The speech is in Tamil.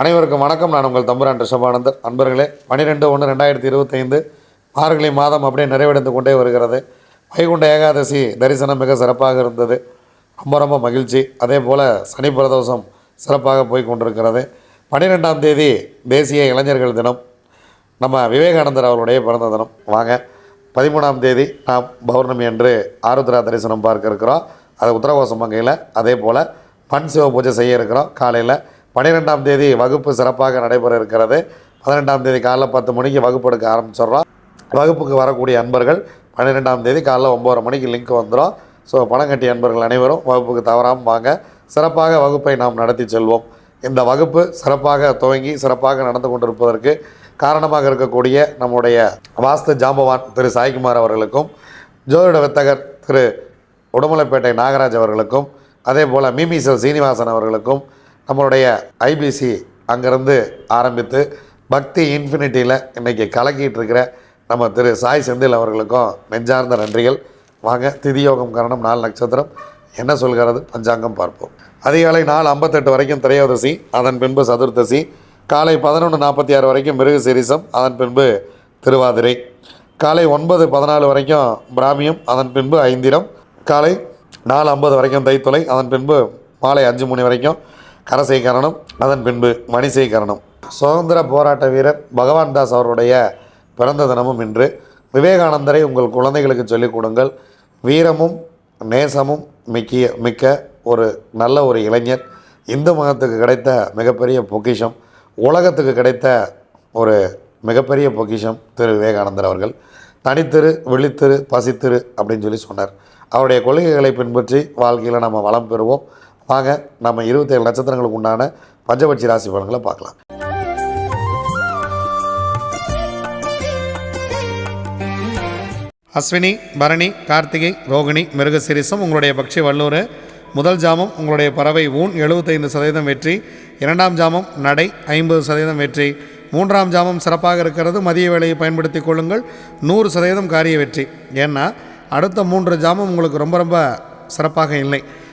அனைவருக்கும் வணக்கம். நான் உங்கள் தம்புரான் ரிஷபானந்தர். அன்பர்களே பன்னிரெண்டு ஒன்று ரெண்டாயிரத்தி இருபத்தைந்து மார்கழி மாதம் அப்படியே நிறைவடைந்து கொண்டே வருகிறது. வைகுண்ட ஏகாதசி தரிசனம் மிக சிறப்பாக இருந்தது. ரொம்ப ரொம்ப மகிழ்ச்சி. அதே போல் சனி பிரதோஷம் சிறப்பாக போய் கொண்டிருக்கிறது. பன்னிரெண்டாம் தேதி தேசிய இளைஞர்கள் தினம். நம்ம விவேகானந்தர் அவருடைய பிறந்த தினம். வாங்க பதிமூணாம் தேதி நாம் பௌர்ணமி என்று ஆருத்ரா தரிசனம் பார்க்க இருக்கிறோம். அது உத்தரவாசம் மங்கையில் அதே போல் பன் சிவ பூஜை செய்ய இருக்கிறோம். காலையில் பன்னிரெண்டாம் தேதி வகுப்பு சிறப்பாக நடைபெற இருக்கிறது. பதினெட்டாம் தேதி காலைல பத்து மணிக்கு வகுப்பு எடுக்க ஆரம்பிச்சிடுறோம். வகுப்புக்கு வரக்கூடிய அன்பர்கள் பன்னிரெண்டாம் தேதி காலைல ஒம்பது மணிக்கு லிங்க் வந்துடும் ஸோ பணம் கட்டிய அன்பர்கள் அனைவரும் வகுப்புக்கு தவறாமல் வாங்க. சிறப்பாக வகுப்பை நாம் நடத்தி செல்வோம். இந்த வகுப்பு சிறப்பாக துவங்கி சிறப்பாக நடந்து கொண்டிருப்பதற்கு காரணமாக இருக்கக்கூடிய நம்முடைய வாஸ்து ஜாம்பவான் திரு சாய்குமார் அவர்களுக்கும் ஜோதிட வித்தகர் திரு உடுமலைப்பேட்டை நாகராஜ் அவர்களுக்கும் அதே போல் மிமிசல் சீனிவாசன் அவர்களுக்கும் நம்மளுடைய ஐபிசி அங்கேருந்து ஆரம்பித்து பக்தி இன்ஃபினிட்டியில் இன்றைக்கி கலக்கிட்டு இருக்கிற நம்ம திரு சாய் செந்தில் அவர்களுக்கும் நெஞ்சார்ந்த நன்றிகள். வாங்க திதியோகம் காரணம் நாலு நட்சத்திரம். என்ன சொல்கிறது? பஞ்சாங்கம் பார்ப்போம். அதிகாலை நாலு ஐம்பத்தெட்டு வரைக்கும் திரையோதசி அதன் பின்பு சதுர்த்தசி. காலை பதினொன்று நாற்பத்தி ஆறு வரைக்கும் மிருக சிரிசம் அதன் பின்பு திருவாதிரை. காலை ஒன்பது பதினாலு வரைக்கும் பிராமியம் அதன் பின்பு ஐந்திரம். காலை நாலு ஐம்பது வரைக்கும் தைத்துளை அதன் பின்பு மாலை அஞ்சு மணி வரைக்கும் கரசை கரணம் அதன் பின்பு மணிசை கரணம் சுதந்திர போராட்ட வீரர் பகவான் தாஸ் அவருடைய பிறந்த தினமும் இன்று விவேகானந்தரை உங்கள் குழந்தைகளுக்கு சொல்லிக் கொடுங்கள். வீரமும் நேசமும் மிக்கிய மிக்க ஒரு நல்ல ஒரு இளைஞர். இந்து மதத்துக்கு கிடைத்த மிகப்பெரிய பொக்கிஷம் உலகத்துக்கு கிடைத்த ஒரு மிகப்பெரிய பொக்கிஷம் திரு விவேகானந்தர் அவர்கள். தனித்திரு விழித்திரு பசித்திரு அப்படின்னு சொல்லி சொன்னார். அவருடைய கொள்கைகளை பின்பற்றி வாழ்க்கையில் நம்ம வளம் பெறுவோம். வாங்க நம்ம இருபத்தேழு நட்சத்திரங்களுக்கு உண்டான பஞ்சபட்சி ராசி பலன்களை பார்க்கலாம். அஸ்வினி பரணி கார்த்திகை ரோகிணி மிருகசிரிசம் உங்களுடைய பக்ஷி வல்லூர். முதல் ஜாமம் உங்களுடைய பறவை ஊன் எழுபத்தைந்து சதவீதம் வெற்றி. இரண்டாம் ஜாமம் நடை ஐம்பது சதவீதம் வெற்றி. மூன்றாம் ஜாமம் சிறப்பாக இருக்கிறது மதிய வேலையை பயன்படுத்தி கொள்ளுங்கள் நூறு சதவீதம் காரிய வெற்றி. ஏன்னா அடுத்த மூன்று ஜாமம் உங்களுக்கு ரொம்ப ரொம்ப சிறப்பாக இல்லை.